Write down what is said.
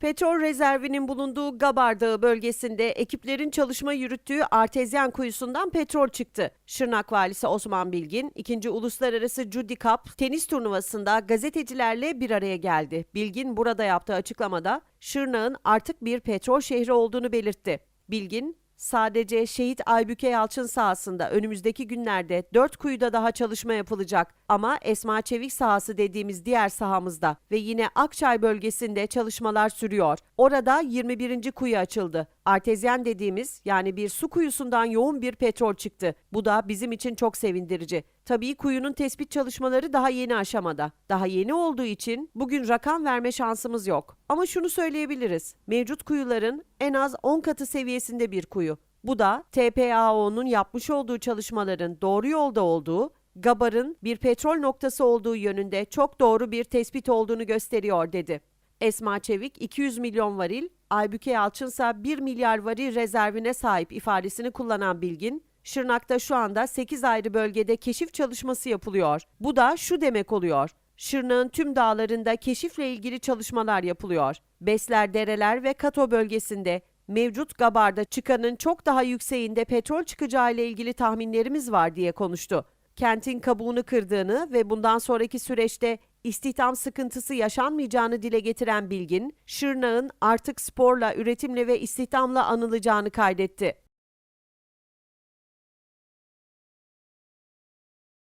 Petrol rezervinin bulunduğu Gabar Dağı bölgesinde ekiplerin çalışma yürüttüğü artezyen kuyusundan petrol çıktı. Şırnak Valisi Osman Bilgin, 2. Uluslararası Judy Cup tenis turnuvasında gazetecilerle bir araya geldi. Bilgin burada yaptığı açıklamada Şırnak'ın artık bir petrol şehri olduğunu belirtti. Bilgin, sadece şehit Aybüke Yalçın sahasında önümüzdeki günlerde 4 kuyuda daha çalışma yapılacak. Ama Esma Çevik sahası dediğimiz diğer sahamızda ve yine Akçay bölgesinde çalışmalar sürüyor. Orada 21. kuyu açıldı. Artezyen dediğimiz yani bir su kuyusundan yoğun bir petrol çıktı. Bu da bizim için çok sevindirici. Tabii kuyunun tespit çalışmaları daha yeni aşamada. Daha yeni olduğu için bugün rakam verme şansımız yok. Ama şunu söyleyebiliriz. Mevcut kuyuların en az 10 katı seviyesinde bir kuyu. Bu da TPAO'nun yapmış olduğu çalışmaların doğru yolda olduğu, Gabar'ın bir petrol noktası olduğu yönünde çok doğru bir tespit olduğunu gösteriyor dedi. Esma Çevik 200 milyon varil, Aybüke Yalçınsa 1 milyar varil rezervine sahip ifadesini kullanan Bilgin, Şırnak'ta şu anda 8 ayrı bölgede keşif çalışması yapılıyor. Bu da şu demek oluyor. Şırnak'ın tüm dağlarında keşifle ilgili çalışmalar yapılıyor. Besler, dereler ve Kato bölgesinde mevcut Gabar'da çıkanın çok daha yükseğinde petrol çıkacağı ile ilgili tahminlerimiz var diye konuştu. Kentin kabuğunu kırdığını ve bundan sonraki süreçte istihdam sıkıntısı yaşanmayacağını dile getiren Bilgin, Şırnak'ın artık sporla, üretimle ve istihdamla anılacağını kaydetti.